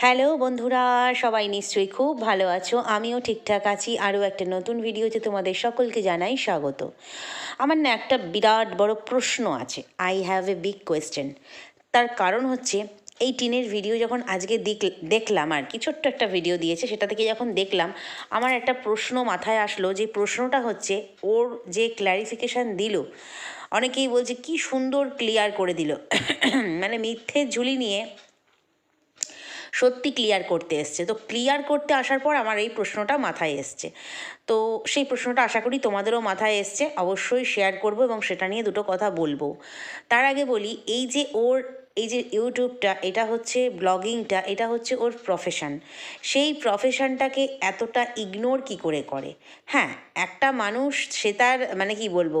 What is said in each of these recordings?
Hello বন্ধুরা, সবাই নিশ্চয়ই খুব ভালো আছো। আমিও ঠিকঠাক আছি। আরও একটা নতুন ভিডিওতে তোমাদের সকলকে জানাই স্বাগত। আমার না একটা বিরাট বড় প্রশ্ন আছে। I have a big question তার কারণ হচ্ছে, এই টিনের ভিডিও যখন আজকে দিক- দেখলাম আর কি, ছোট্ট একটা ভিডিও দিয়েছে, সেটা থেকে যখন দেখলাম, আমার একটা প্রশ্ন মাথায় আসলো যে প্রশ্নটা হচ্ছে, ওর যে ক্ল্যারিফিকেশান দিল, অনেকেই বলছে, কি সুন্দর ক্লিয়ার করে দিল? মানে মিথ্যে ঝুলি নিয়ে সত্যি ক্লিয়ার করতে এসছে। তো ক্লিয়ার করতে আসার পর আমার এই প্রশ্নটা মাথায় এসছে। তো সেই প্রশ্নটা আশা করি তোমাদেরও মাথায় এসছে। অবশ্যই শেয়ার করব এবং সেটা নিয়ে দুটো কথা বলব। তার আগে বলি, এই যে ওর, এই যে ইউটিউবটা, এটা হচ্ছে ব্লগিংটা, এটা হচ্ছে ওর প্রফেশন সেই প্রফেশনটাকে এতটা ইগনোর কি করে করে? হ্যাঁ একটা মানুষ, সে তার মানে কি বলব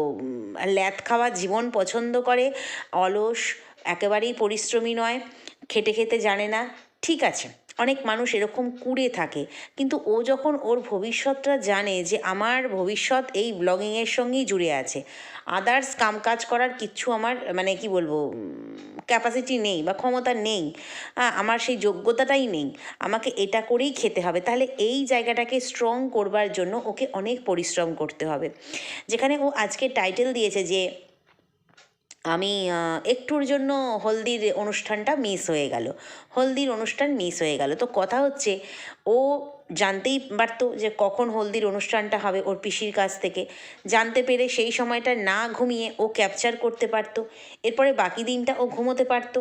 ল্যাদ খাওয়া জীবন পছন্দ করে। অলস, একেবারেই পরিশ্রমী নয়। খেটে খেতে জানে না। ঠিক আছে, অনেক মানুষ এরকম কুড়ে থাকে, কিন্তু ও যখন ওর ভবিষ্যৎটা জানে যে আমার ভবিষ্যৎ এই ব্লগিংয়ের সঙ্গেই জুড়ে আছে আদার্স কাম কাজ করার কিচ্ছু আমার মানে কি বলব ক্যাপাসিটি নেই বা ক্ষমতা নেই আমার সেই যোগ্যতাটাই নেই, আমাকে এটা করেই খেতে হবে, তাহলে এই জায়গাটাকে স্ট্রং করবার জন্য ওকে অনেক পরিশ্রম করতে হবে, যেখানে ও আজকে টাইটেল দিয়েছে যে আমি একটুর জন্য হলদির অনুষ্ঠানটা মিস হয়ে গেল হলদির অনুষ্ঠান মিস হয়ে গেল। তো কথা হচ্ছে, ও জানতেই পারতো যে কখন হলদির অনুষ্ঠানটা হবে ওর পিসির কাছ থেকে। জানতে পেরে সেই সময়টা না ঘুমিয়ে ও ক্যাপচার করতে পারতো। এরপরে বাকি দিনটা ও ঘুমোতে পারতো।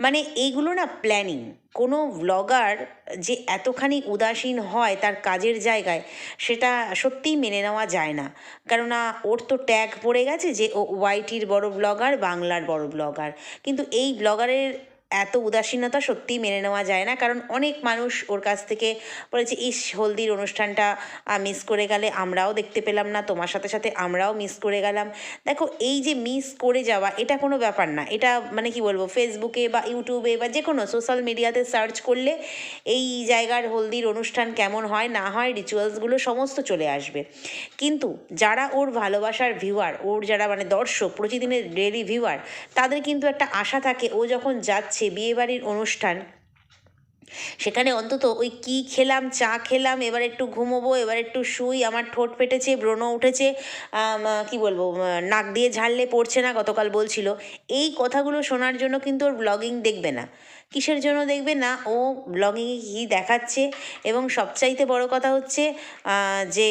মানে এইগুলো না প্ল্যানিং কোনো ব্লগার যে এতখানি উদাসীন হয় তার কাজের জায়গায়, সেটা সত্যিই মেনে নেওয়া যায় না। কেননা ওর তো ট্যাগ পড়ে গেছে যে ও ওয়াইটির বড় ব্লগার বাংলার বড় ব্লগার কিন্তু এই ব্লগারের এত উদাসীনতা সত্যিই মেনে নেওয়া যায় না। কারণ অনেক মানুষ ওর কাছ থেকে বলেছে, ইস, হলদির অনুষ্ঠানটা মিস করে গেলে আমরাও দেখতে পেলাম না, তোমার সাথে সাথে আমরাও মিস করে গেলাম। দেখো, এই যে মিস করে যাওয়া, এটা কোনো ব্যাপার না। এটা মানে কি বলব ফেসবুকে বা ইউটিউবে বা যে কোনো সোশ্যাল মিডিয়াতে সার্চ করলে এই জায়গার হলদির অনুষ্ঠান কেমন হয়, না হয় রিচুয়ালসগুলো সমস্ত চলে আসবে। কিন্তু যারা ওর ভালোবাসার ভিউয়ার ওর যারা মানে দর্শক, প্রতিদিনের ডেলি ভিউয়ার তাদের কিন্তু একটা আশা থাকে, ও যখন যাচ্ছে বিয়েবাড়ির অনুষ্ঠান। সেখানে অন্তত ওই কি খেলাম, চা খেলাম, এবার একটু ঘুমোবো, এবার একটু শুই, আমার ঠোঁট ফেটেছে, ব্রণ উঠেছে কি বলব নাক দিয়ে ঝাড়লে পড়ছে না, গতকাল বলছিল। এই কথাগুলো শোনার জন্য কিন্তু ওর ব্লগিং দেখবে না। কিসের জন্য দেখবে না? ও ব্লগিংয়ে কী দেখাচ্ছে? এবং সবচাইতে বড় কথা হচ্ছে যে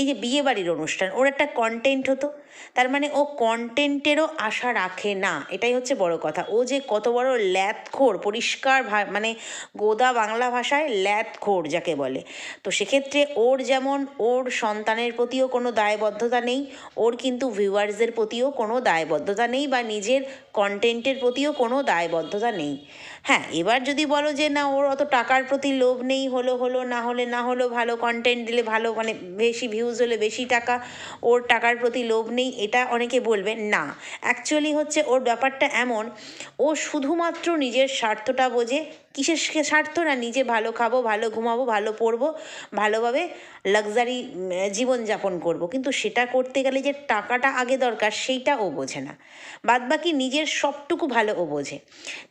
এই যে বিয়ে বাড়ির অনুষ্ঠান, ওর একটা কন্টেন্ট হতো। তার মানে ও কন্টেন্টেরও আশা রাখে না, এটাই হচ্ছে বড় কথা। ও যে কত বড় ল্যাথখোর, পরিষ্কার মানে গোদা বাংলা ভাষায় ল্যাথখোর যাকে বলে। তো সেক্ষেত্রে ওর যেমন, ওর সন্তানের প্রতিও কোনো দায়বদ্ধতা নেই, ওর কিন্তু ভিউয়ার্সদের প্রতিও কোনো দায়বদ্ধতা নেই বা নিজের কন্টেন্টের প্রতিও কোনো দায়বদ্ধতা নেই। হ্যাঁ এবার যদি বলো যে না, ওর অত টাকার প্রতি লোভ নেই, হলো হলো, না হলে, না হলো, ভালো কন্টেন্ট দিলে ভালো মানে বেশি ভিউজ হলে বেশি টাকা, ওর টাকার প্রতি লোভ নেই এটা অনেকে বলবে না। অ্যাকচুয়ালি হচ্ছে ওর ব্যাপারটা এমন, ও শুধুমাত্র নিজের স্বার্থটা বোঝে, কিসের স্বার্থ না, নিজে ভালো খাব, ভালো ঘুমাবো, ভালো পড়ব, ভালোভাবে লাক্সারি জীবনযাপন করব। কিন্তু সেটা করতে গেলে যে টাকাটা আগে দরকার, সেইটা ও বোঝে না। বাদবাকি নিজের সবটুকু ভালো ও বোঝে।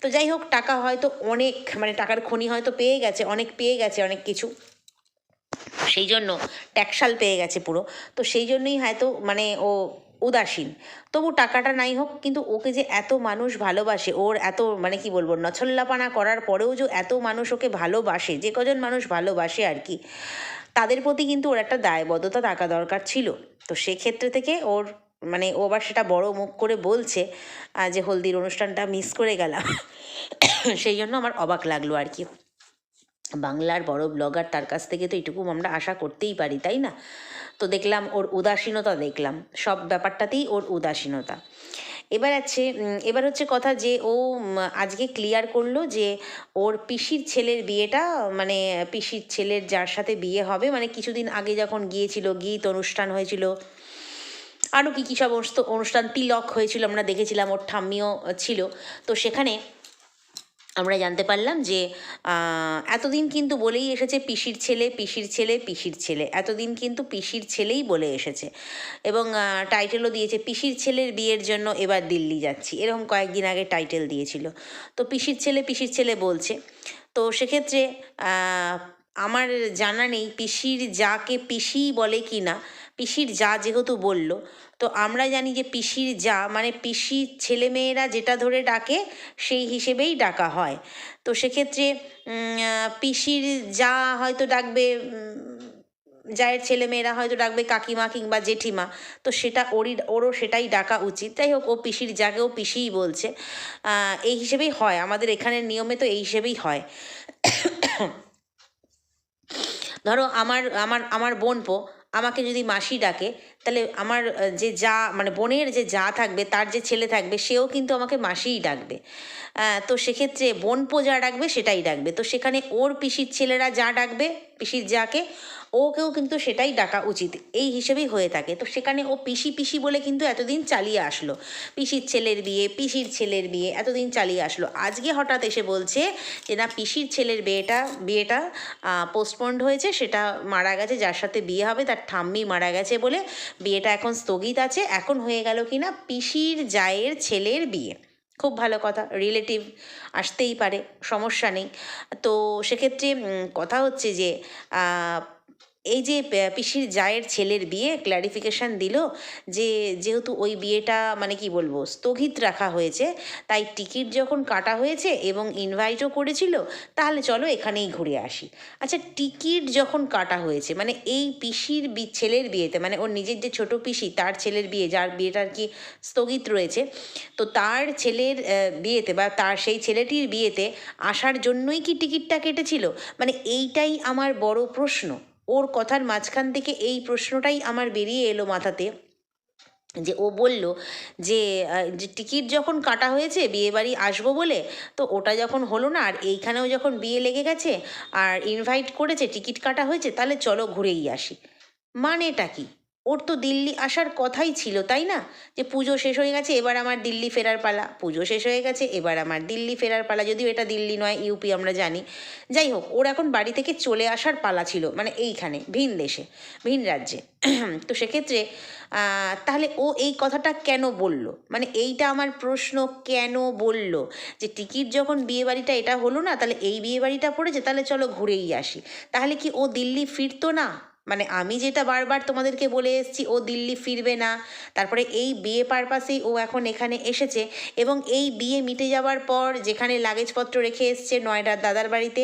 তো যাই হোক, টাকা হয়তো অনেক মানে টাকার খনি হয়তো পেয়ে গেছে, অনেক পেয়ে গেছে অনেক কিছু। সেই জন্য ট্যাক্সাল পেয়ে গেছে পুরো। তো সেই জন্যই হয়তো মানে ও উদাসীন। তবু টাকাটা নাই হোক, কিন্তু ওকে যে এত মানুষ ভালোবাসে, ওর এত মানে কি বলব, নছল্লাপানা করার পরেও যে এত মানুষ ওকে ভালোবাসে, যে কজন মানুষ ভালোবাসে আর কি, তাদের প্রতি কিন্তু ওর একটা দায়বদ্ধতা থাকা দরকার ছিল। তো সেক্ষেত্রে থেকে ওর মানে ও আবার সেটা বড় মুখ করে বলছে যে হলদির অনুষ্ঠানটা মিস করে গেলাম। সেই জন্য আমার অবাক লাগল আর কি। বাংলার বড় ব্লগার তার কাছ থেকে তো এটুকু আমরা আশা করতেই পারি, তাই না? তো দেখলাম ওর উদাসীনতা দেখলাম, সব ব্যাপারটাতেই ওর উদাসীনতা। এবার আছে এবার হচ্ছে কথা যে ও আজকে ক্লিয়ার করল যে ওর পিসির ছেলের বিয়েটা মানে পিসির ছেলের যার সাথে বিয়ে হবে মানে কিছুদিন আগে যখন গিয়েছিল, গীত অনুষ্ঠান হয়েছিল, আরও কী কী সমস্ত অনুষ্ঠান তিলক হয়েছিল, আমরা দেখেছিলাম, ওর ঠাম্মিও ছিল। তো সেখানে আমরা জানতে পারলাম যে এতদিন কিন্তু বলেই এসেছে পিসির ছেলে পিসির ছেলে পিসির ছেলে। এতদিন কিন্তু পিসির ছেলেই বলে এসেছে। এবং টাইটেলও দিয়েছে, পিসির ছেলের বিয়ের জন্য এবার দিল্লি যাচ্ছি। এরকম কয়েকদিন আগে টাইটেল দিয়েছিল। তো পিসির ছেলে পিসির ছেলে বলছে, তো সেক্ষেত্রে আমার জানা নেই পিসির যাকে পিসি বলে কি না পিসির যা যেহেতু বলল, তো আমরা জানি যে পিসির যা মানে পিসির ছেলেমেয়েরা যেটা ধরে ডাকে সেই হিসেবেই ডাকা হয়। তো সেক্ষেত্রে পিসির যা হয়তো ডাকবে জায়ের ছেলেমেয়েরা হয়তো ডাকবে কাকিমা কিংবা জেঠিমা, তো সেটা ওরই, ওরও সেটাই ডাকা উচিত। যাই হোক, ও পিসির জাগেও পিসিই বলছে এই হিসেবেই হয়। আমাদের এখানের নিয়মে তো এই হিসেবেই হয়। ধরো আমার আমার আমার বোনপো আমাকে যদি মাসি ডাকে, তাহলে আমার যে যা মানে বোনের যে যা থাকবে, তার যে ছেলে থাকবে, সেও কিন্তু আমাকে মাসিই ডাকবে। তো সেক্ষেত্রে বোনপো যা ডাকবে, সেটাই ডাকবে। তো সেখানে ওর পিসির ছেলেরা যা ডাকবে, পিসির যাকে ওকেও কিন্তু সেটাই ডাকা উচিত। এই হিসেবেই হয়ে থাকে। তো সেখানে ও পিসি পিসি বলে কিন্তু এতদিন চালিয়ে আসলো। পিসির ছেলের বিয়ে, পিসির ছেলের বিয়ে এতদিন চালিয়ে আসলো। আজকে হঠাৎ এসে বলছে যে, না, পিসির ছেলের বিয়েটা বিয়েটা পোস্টপন্ড হয়েছে। সেটা মারা গেছে, যার সাথে বিয়ে হবে, তার ঠাম্মি মারা গেছে বলে বিয়েটা এখন স্থগিত আছে। এখন হয়ে গেল কি না? পিসির জায়ের ছেলের বিয়ে। খুব ভালো কথা। রিলেটিভ আসতেই পারে, সমস্যা নেই। তো সেক্ষেত্রে কথা হচ্ছে যে এই যে পিসির জায়ের ছেলের বিয়ে ক্ল্যারিফিকেশান দিল যে যেহেতু ওই বিয়েটা মানে কি বলব স্থগিত রাখা হয়েছে, তাই টিকিট যখন কাটা হয়েছে এবং ইনভাইটও করেছিল, তাহলে চলো এখানেই ঘুরে আসি। আচ্ছা টিকিট যখন কাটা হয়েছে মানে এই পিসির বি, ছেলের বিয়েতে মানে ওর নিজের যে ছোট পিসি, তার ছেলের বিয়ে, যার বিয়েটা আর কি স্থগিত রয়েছে, তো তার ছেলের বিয়েতে বা তার সেই ছেলেটির বিয়েতে আসার জন্যই কি টিকিটটা কেটেছিল? মানে এইটাই আমার বড় প্রশ্ন। ওর কথার মাঝখান থেকে এই প্রশ্নটাই আমার বেরিয়ে এলো মাথাতে। যে ও বলল যে টিকিট যখন কাটা হয়েছে, বিয়ে বাড়ি আসব বলে, তো ওটা যখন হলো না, আর এইখানেও যখন বিয়ে লেগে গেছে, আর ইনভাইট করেছে, টিকিট কাটা হয়েছে, তাহলে চলো ঘুরেই আসি। মানেটা কি? ওর তো দিল্লি আসার কথাই ছিল, তাই না? যে পুজো শেষ হয়ে গেছে, এবার আমার দিল্লি ফেরার পালা। পুজো শেষ হয়ে গেছে, এবার আমার দিল্লি ফেরার পালা। যদিও এটা দিল্লি নয়, ইউপি আমরা জানি। যাই হোক, ওর এখন বাড়ি থেকে চলে আসার পালা ছিল মানে এইখানে, ভিন দেশে, ভিন রাজ্যে। তো সেক্ষেত্রে তাহলে ও এই কথাটা কেন বলল? মানে এইটা আমার প্রশ্ন, কেন বলল? যে টিকিট যখন বিয়ে বাড়িটা এটা হলো না, তাহলে এই বিয়ে বাড়িটা পড়েছে, তাহলে চলো ঘুরেই আসি। তাহলে কি ও দিল্লি ফিরতো না? মানে আমি যেটা বারবার তোমাদেরকে বলে এসেছি, ও দিল্লি ফিরবে না। তারপরে এই বিয়ে পারপাসেই ও এখন এখানে এসেছে এবং এই বিয়ে মিটে যাওয়ার পর যেখানে লাগেজপত্র রেখে এসছে নয়ডার দাদার বাড়িতে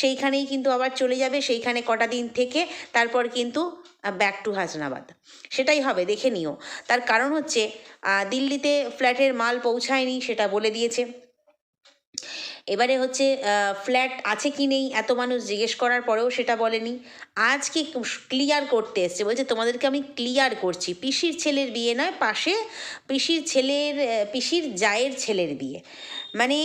সেইখানেই কিন্তু আবার চলে যাবে, সেইখানে কটা দিন থেকে তারপর কিন্তু ব্যাক টু হাসনাবাদ। সেটাই হবে, দেখে নিও। তার কারণ হচ্ছে দিল্লিতে ফ্ল্যাটের মাল পৌঁছায়নি, সেটা বলে দিয়েছে। এবারে হচ্ছে ফ্ল্যাট আছে কি নেই? এত মানুষ জিজ্ঞেস করার পরেও সেটা বলেনি। আজকে ক্লিয়ার করতে এসছে। বলছে, তোমাদেরকে আমি ক্লিয়ার করছি। পিসির ছেলের বিয়ে নয়, পাশে পিসির ছেলের পিসির জায়ের ছেলের বিয়ে। মানে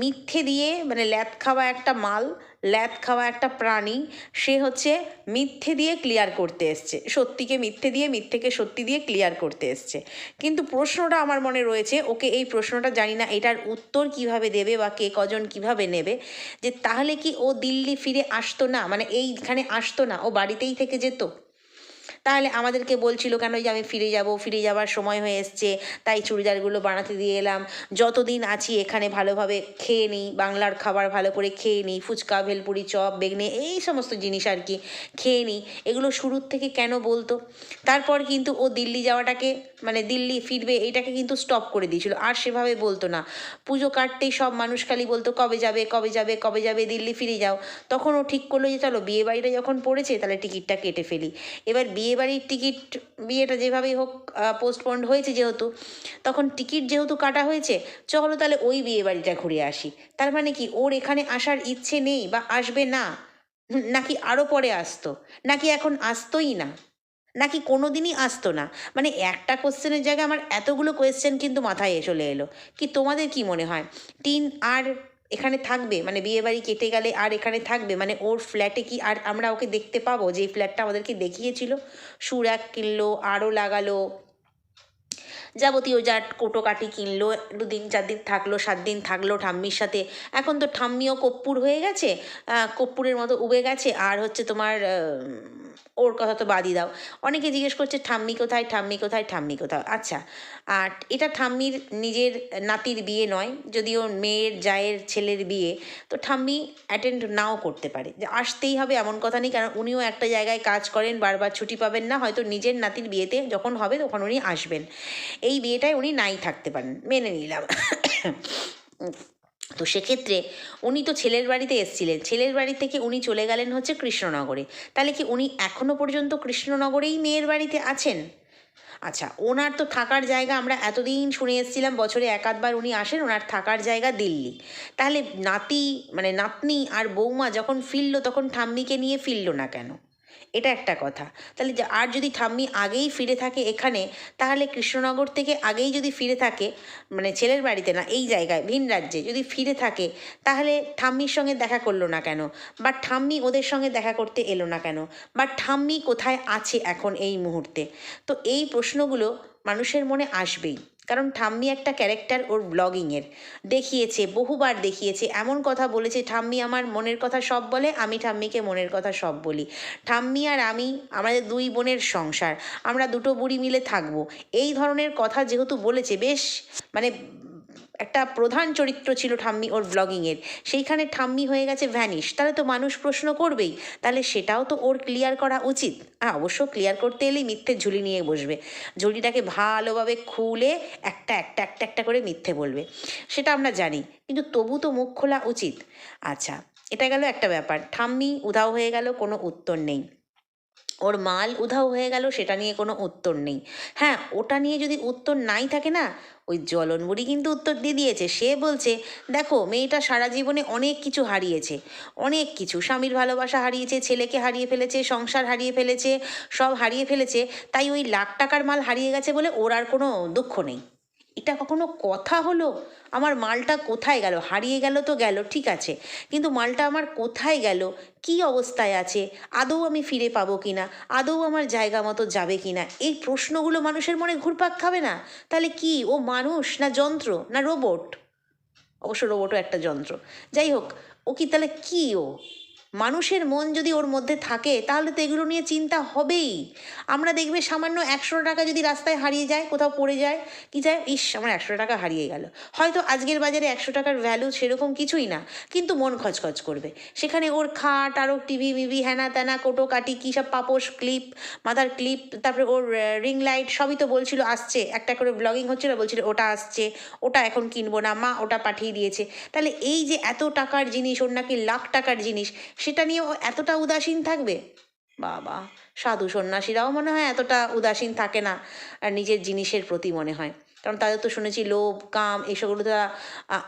মিথ্যে দিয়ে মানে ল্যাদ খাওয়া একটা মাল ল্যাদ খাওয়া একটা প্রাণী, সে হচ্ছে মিথ্যে দিয়ে ক্লিয়ার করতে এসছে। সত্যিকে মিথ্যে দিয়ে, মিথ্যেকে সত্যি দিয়ে ক্লিয়ার করতে এসছে। কিন্তু প্রশ্নটা আমার মনে রয়েছে, ওকে এই প্রশ্নটা জানি না, এটার উত্তর কীভাবে দেবে বা কে কজন কীভাবে নেবে? যে তাহলে কি ও দিল্লি ফিরে আসতো না? মানে এইখানে আসতো না, ও বাড়িতেই থেকে যেত? তাহলে আমাদেরকে বলছিল কেন যে আমি ফিরে যাব? ফিরে যাওয়ার সময় হয়ে এসছে। তাই চুড়িদারগুলো বানাতে দিয়ে এলাম। যতদিন আছি এখানে ভালোভাবে খেয়ে নিই, বাংলার খাবার ভালো করে খেয়ে নিই, ফুচকা, ভেলপুরি, চপ, বেগনে, এই সমস্ত জিনিস আর কি খেয়ে নিই। এগুলো শুরুর থেকে কেন বলতো? তারপর কিন্তু ও দিল্লি যাওয়াটাকে মানে দিল্লি ফিরবে, এটাকে কিন্তু স্টপ করে দিয়েছিল। আর সেভাবে বলতো না। পুজো কাটতেই সব মানুষ খালি বলতো, কবে যাবে কবে যাবে কবে যাবে, দিল্লি ফিরে যাও। তখন ও ঠিক করল যে, চলো বিয়ে বাড়িটা যখন পড়েছে, তাহলে টিকিটটা কেটে ফেলি। এবার বিয়ে বাড়ির টিকিট বিয়েটা যেভাবেই হোক পোস্টপন্ড হয়েছে যেহেতু, তখন টিকিট যেহেতু কাটা হয়েছে, চলো তাহলে ওই বিয়ে বাড়িটা ঘুরে আসি। তার মানে কি, ওর এখানে আসার ইচ্ছে নেই বা আসবে না, নাকি আরও পরে আসতো, নাকি এখন আসতোই না, নাকি কোনো দিনই আসতো না। মানে একটা কোশ্চেনের জায়গায় আমার এতগুলো কোয়েশ্চেন কিন্তু মাথায় চলে এলো। কি তোমাদের কি মনে হয়? টিন আর এখানে থাকবে মানে বিয়ে বাড়ি কেটে গেলে আর এখানে থাকবে মানে ওর ফ্ল্যাটে কি আর আমরা ওকে দেখতে পাবো? যে ফ্ল্যাটটা আমাদেরকে দেখিয়েছিল সুর এক কিনলো, আরও লাগালো, যাবতীয় যা কোটোকাটি কিনলো, দুদিন চার দিন থাকল, সাত দিন থাকল ঠাম্মির সাথে। এখন তো ঠাম্মিও কপ্পুর হয়ে গেছে কপ্পুরের মতো উবে গেছে, আর হচ্ছে তোমার ওর কথা তো বাদই দাও। অনেকে জিজ্ঞেস করছে, ঠাম্মি কোথায়? ঠাম্মি কোথায়? ঠাম্মি কোথায়? আচ্ছা আর এটা ঠাম্মির নিজের নাতির বিয়ে নয় যদিও মেয়ের, জায়ের ছেলের বিয়ে, তো ঠাম্মি অ্যাটেন্ড নাও করতে পারে। যে আসতেই হবে এমন কথা নেই, কারণ উনিও একটা জায়গায় কাজ করেন, বারবার ছুটি পাবেন না, হয়তো নিজের নাতির বিয়েতে যখন হবে তখন উনি আসবেন। এই বিয়েটায় উনি নাই থাকতে পারেন, মেনে নিলাম। তো সেক্ষেত্রে উনি তো ছেলের বাড়িতে এসেছিলেন। ছেলের বাড়ি থেকে উনি চলে গেলেন হচ্ছে কৃষ্ণনগরে। তাহলে কি উনি এখনও পর্যন্ত কৃষ্ণনগরেই মেয়ের বাড়িতে আছেন? আচ্ছা ওনার তো থাকার জায়গা আমরা এতদিন শুনে এসেছিলাম, বছরে এক আধবার উনি আসেন, ওনার থাকার জায়গা দিল্লি। তাহলে নাতি মানে নাতনি আর বৌমা যখন ফিরল, তখন ঠাম্মিকে নিয়ে ফিরল না কেন? এটা একটা কথা। তাহলে আর যদি ঠাম্মি আগেই ফিরে থাকে এখানে, তাহলে কৃষ্ণনগর থেকে আগেই যদি ফিরে থাকে মানে ছেলের বাড়িতে না, এই জায়গায়, ভিন রাজ্যে যদি ফিরে থাকে, তাহলে ঠাম্মির সঙ্গে দেখা করল না কেন? বা ঠাম্মি ওদের সঙ্গে দেখা করতে এলো না কেন? বা ঠাম্মি কোথায় আছে এখন এই মুহূর্তে? তো এই প্রশ্নগুলো মানুষের মনে আসবেই। কারণ ঠাম্মি একটা ক্যারেক্টার ওর ব্লগিংয়ের। দেখিয়েছে, বহুবার দেখিয়েছে, এমন কথা বলেছে, ঠাম্মি আমার মনের কথা সব বলে, আমি ঠাম্মিকে মনের কথা সব বলি। ঠাম্মি আর আমি, আমাদের দুই বোনের সংসার, আমরা দুটো বুড়ি মিলে থাকব। এই ধরনের কথা যেহেতু বলেছে, বেশ মানে একটা প্রধান চরিত্র ছিল ঠাম্মি ওর ব্লগিংয়ের সেইখানে ঠাম্মি হয়ে গেছে ভ্যানিশ তাহলে তো মানুষ প্রশ্ন করবেই, তাহলে সেটাও তো ওর ক্লিয়ার করা উচিত। হ্যাঁ অবশ্য ক্লিয়ার করতে এলেই মিথ্যে ঝুলি নিয়ে বসবে। ঝুলিটাকে ভালোভাবে খুলে একটা একটা একটা একটা করে মিথ্যে বলবে। সেটা আমরা জানি, কিন্তু তবু তো মুখ খোলা উচিত। আচ্ছা এটা গেল একটা ব্যাপার। ঠাম্মি উধাও হয়ে গেল, কোনো উত্তর নেই। ওর মাল উধাও হয়ে গেল, সেটা নিয়ে কোনো উত্তর নেই। হ্যাঁ ওটা নিয়ে যদি উত্তর নাই থাকে না, ওই জলন বুড়ি কিন্তু উত্তর দিয়ে দিয়েছে। সে বলছে, দেখো, মেয়েটা সারা জীবনে অনেক কিছু হারিয়েছে, অনেক কিছু। স্বামীর ভালোবাসা হারিয়েছে, ছেলেকে হারিয়ে ফেলেছে, সংসার হারিয়ে ফেলেছে, সব হারিয়ে ফেলেছে, তাই ওই লাখ টাকার মাল হারিয়ে গেছে বলে ওর আর কোনো দুঃখ নেই। এটা কখনো কথা হলো? আমার মালটা কোথায় গেল? হারিয়ে গেল তো গেল, ঠিক আছে। কিন্তু মালটা আমার কোথায় গেল? কি অবস্থায় আছে? আদৌ আমি ফিরে পাবো কি না আদৌ আমার জায়গা মতো যাবে কি না এই প্রশ্নগুলো মানুষের মনে ঘুরপাক খাবে না? তাহলে কি? ও মানুষ না যন্ত্র? না রোবট অবশ্য রোবটও একটা যন্ত্র। যাই হোক, ও কি তাহলে কি ও? মানুষের মন যদি ওর মধ্যে থাকে, তাহলে তো এগুলো নিয়ে চিন্তা হবেই। আমরা দেখবে সামান্য একশো টাকা যদি রাস্তায় হারিয়ে যায়, কোথাও পড়ে যায়, কি যায়? ইস, আমার একশো টাকা হারিয়ে গেল। হয়তো আজকের বাজারে একশো টাকার ভ্যালু সেরকম কিছুই না, কিন্তু মন খচখচ করবে। সেখানে ওর খাট আরও টিভি, মিভি হ্যানা ত্যানা কোটো কাটি, কী সব পাপোশ ক্লিপ মাথার ক্লিপ তারপরে ওর রিং লাইট সবই তো বলছিল আসছে। একটা করে ব্লগিং হচ্ছিল, বলছিল ওটা আসছে, ওটা এখন কিনবো না, মা ওটা পাঠিয়ে দিয়েছে। তাহলে এই যে এত টাকার জিনিস, ওর নাকি লাখ টাকার জিনিস সেটা নিয়ে ও এতটা উদাসীন থাকবে? বাবা, সাধু সন্ন্যাসীরাও মনে হয় এতটা উদাসীন থাকে না, আর নিজের জিনিসের প্রতি মনে হয়। কারণ তাদের তো শুনেছি লোভ, কাম এসবগুলো তারা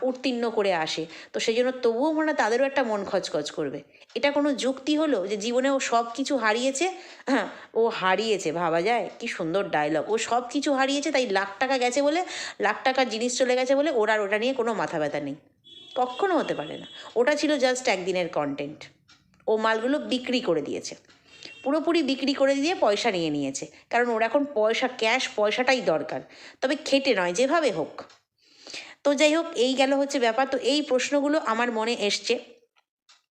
উত্তীর্ণ করে আসে। তো সেই জন্য তবুও মনে হয় তাদেরও একটা মন খচখচ করবে। এটা কোনো যুক্তি হলো যে জীবনে ও সব কিছু হারিয়েছে? হ্যাঁ ও হারিয়েছে, ভাবা যায়? কি সুন্দর ডায়লগ ও সব কিছু হারিয়েছে, তাই লাখ টাকা গেছে বলে, লাখ টাকার জিনিস চলে গেছে বলে ওর আর ওটা নিয়ে কোনো মাথা ব্যথা নেই। কখনো হতে পারে না। ওটা ছিল জাস্ট একদিনের কন্টেন্ট ও মালগুলো বিক্রি করে দিয়েছে। পুরোপুরি বিক্রি করে দিয়ে পয়সা নিয়ে নিয়েছে। কারণ ওর এখন পয়সা ক্যাশ পয়সাটাই দরকার। তবে খেটে নয়, যেভাবে হোক। তো যাই হোক, এই গেল হচ্ছে ব্যাপার। তো এই প্রশ্নগুলো আমার মনে এসছে।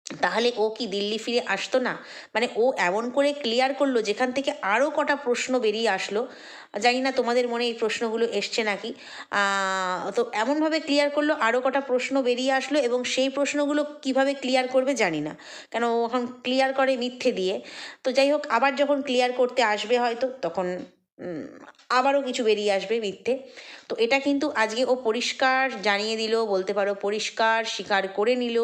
তাহলে ও কি দিল্লি ফিরে আসতো না? মানে ও এমন করে ক্লিয়ার করল যেখান থেকে আরও কটা প্রশ্ন বেরিয়ে আসলো। জানি না তোমাদের মনে এই প্রশ্নগুলো এসছে নাকি। তো এমনভাবে ক্লিয়ার করল আরও কটা প্রশ্ন বেরিয়ে আসলো এবং সেই প্রশ্নগুলো কীভাবে ক্লিয়ার করবে জানি না। কেন ও এখন ক্লিয়ার করে মিথ্যে দিয়ে। তো যাই হোক, আবার যখন ক্লিয়ার করতে আসবে হয়তো, তখন আবারও কিছু বেরিয়ে আসবে মিথ্যে। তো এটা কিন্তু আজকে ও পরিষ্কার জানিয়ে দিল, বলতে পারো পরিষ্কার স্বীকার করে নিল।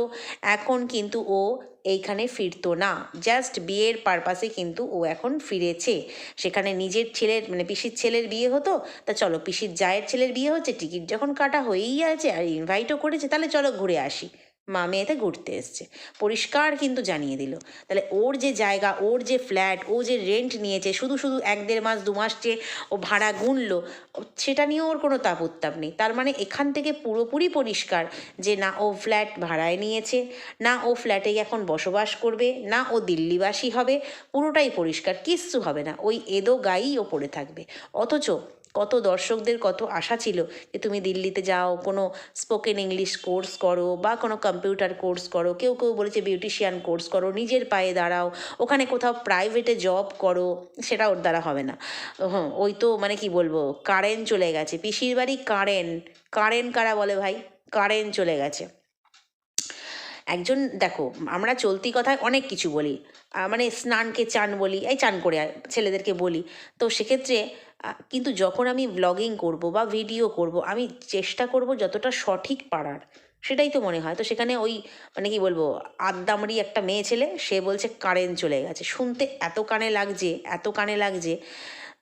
এখন কিন্তু ও এইখানে ফিরতো না। জাস্ট বিয়ের পারপাসে কিন্তু ও এখন ফিরেছে। সেখানে নিজের ছেলের মানে পিসির ছেলের বিয়ে হতো। তা চলো, পিসির জায়ের ছেলের বিয়ে হচ্ছে, টিকিট যখন কাটা হয়েই আছে আর ইনভাইটও করেছে, তাহলে চলো ঘুরে আসি। মা মেয়েতে ঘুরতে এসছে। পরিষ্কার কিন্তু জানিয়ে দিল। তাহলে ওর যে জায়গা, ওর যে ফ্ল্যাট ও যে রেন্ট নিয়েছে, শুধু শুধু এক দেড় মাস, দু মাস যে ও ভাড়া গুনলো, সেটা নিয়েও ওর কোনো তাপ উত্তাপ নেই। তার মানে এখান থেকে পুরোপুরি পরিষ্কার যে না ও ফ্ল্যাট ভাড়ায় নিয়েছে, না ও ফ্ল্যাটে এখন বসবাস করবে, না ও দিল্লিবাসী হবে, পুরোটাই পরিষ্কার, কিচ্ছু হবে না। ওই এদো গায়েই ও পড়ে থাকবে। অথচ কত দর্শকদের কত আশা ছিল যে তুমি দিল্লিতে যাও, কোনো স্পোকেন ইংলিশ কোর্স করো বা কোনো কম্পিউটার কোর্স করো, কেউ কেউ বলেছে বিউটিশিয়ান কোর্স করো, নিজের পায়ে দাঁড়াও, ওখানে কোথাও প্রাইভেটে জব করো, সেটা ওর দ্বারা হবে না। হ্যাঁ ওই তো মানে কি বলব, কারেন্ট চলে গেছে, পিসির বাড়ি কারেন্ট কারেন্ট কারা বলে ভাই? কারেন্ট চলে গেছে। একজন, দেখো, আমরা চলতি কথায় অনেক কিছু বলি। মানে স্নানকে চান বলি, এই চান করে ছেলেদেরকে বলি। তো সেক্ষেত্রে কিন্তু যখন আমি ব্লগিং করব বা ভিডিও করব, আমি চেষ্টা করব যতটা সঠিক পারার, সেটাই তো মনে হয়। তো সেখানে ওই মানে কি বলব, আদ্দামরি একটা মেয়ে ছেলে, সে বলছে, কারেন্ট চলে গেছে। শুনতে এত কানে লাগছে, এত কানে লাগছে।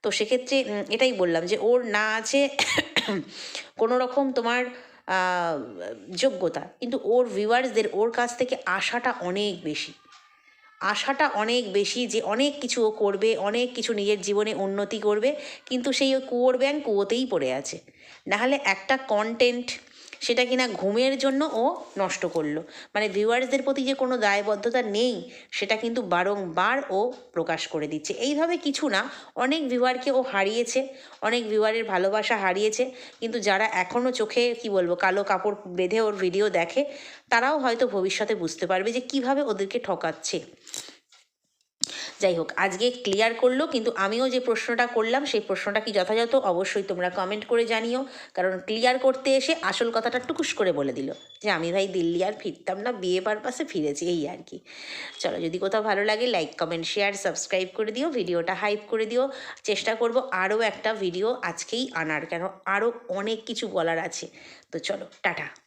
তো সেক্ষেত্রে এটাই বললাম যে, ওর না আছে কোনো রকম তোমার যোগ্যতা। কিন্তু ওর ভিউয়ার্সদের ওর কাছ থেকে আশাটা অনেক বেশি। আশাটা অনেক বেশি যে অনেক কিছু ও করবে, অনেক কিছু নিজের জীবনে উন্নতি করবে, কিন্তু সেই ও কুয়োর ব্যাং কুয়োতেই পড়ে আছে। নাহলে একটা কন্টেন্ট সেটা কিনা ঘুমের জন্য ও নষ্ট করল। মানে ভিউয়ার্সদের প্রতি যে কোনো দায়বদ্ধতা নেই, সেটা কিন্তু বারংবার ও প্রকাশ করে দিচ্ছে। এইভাবে কিছু না, অনেক ভিউয়ারকে ও হারিয়েছে, অনেক ভিউয়ারের ভালোবাসা হারিয়েছে, কিন্তু যারা এখনও চোখে, কি বলব, কালো কাপড় বেঁধে ওর ভিডিও দেখে, তারাও হয়তো ভবিষ্যতে বুঝতে পারবে যে কীভাবে ওদেরকে ঠকাচ্ছে। যাই হোক, আজকে ক্লিয়ার করল, কিন্তু আমিও যে প্রশ্নটা করলাম, সেই প্রশ্নটা কি যথাযথ? অবশ্যই তোমরা কমেন্ট করে জানিও, কারণ ক্লিয়ার করতে এসে আসল কথাটা টুকুস করে বলে দিল, যে আমি ভাই দিল্লি আর ফিরতাম না, বিয়ে পারপাসে ফিরেছি, এই আর কি। চলো, যদি কোথাও ভালো লাগে লাইক কমেন্ট শেয়ার সাবস্ক্রাইব করে দিও, ভিডিওটা হাইপ করে দিও। চেষ্টা করব আরও একটা ভিডিও আজকেই আনার, কেন আরও অনেক কিছু বলার আছে। তো চলো, টাটা।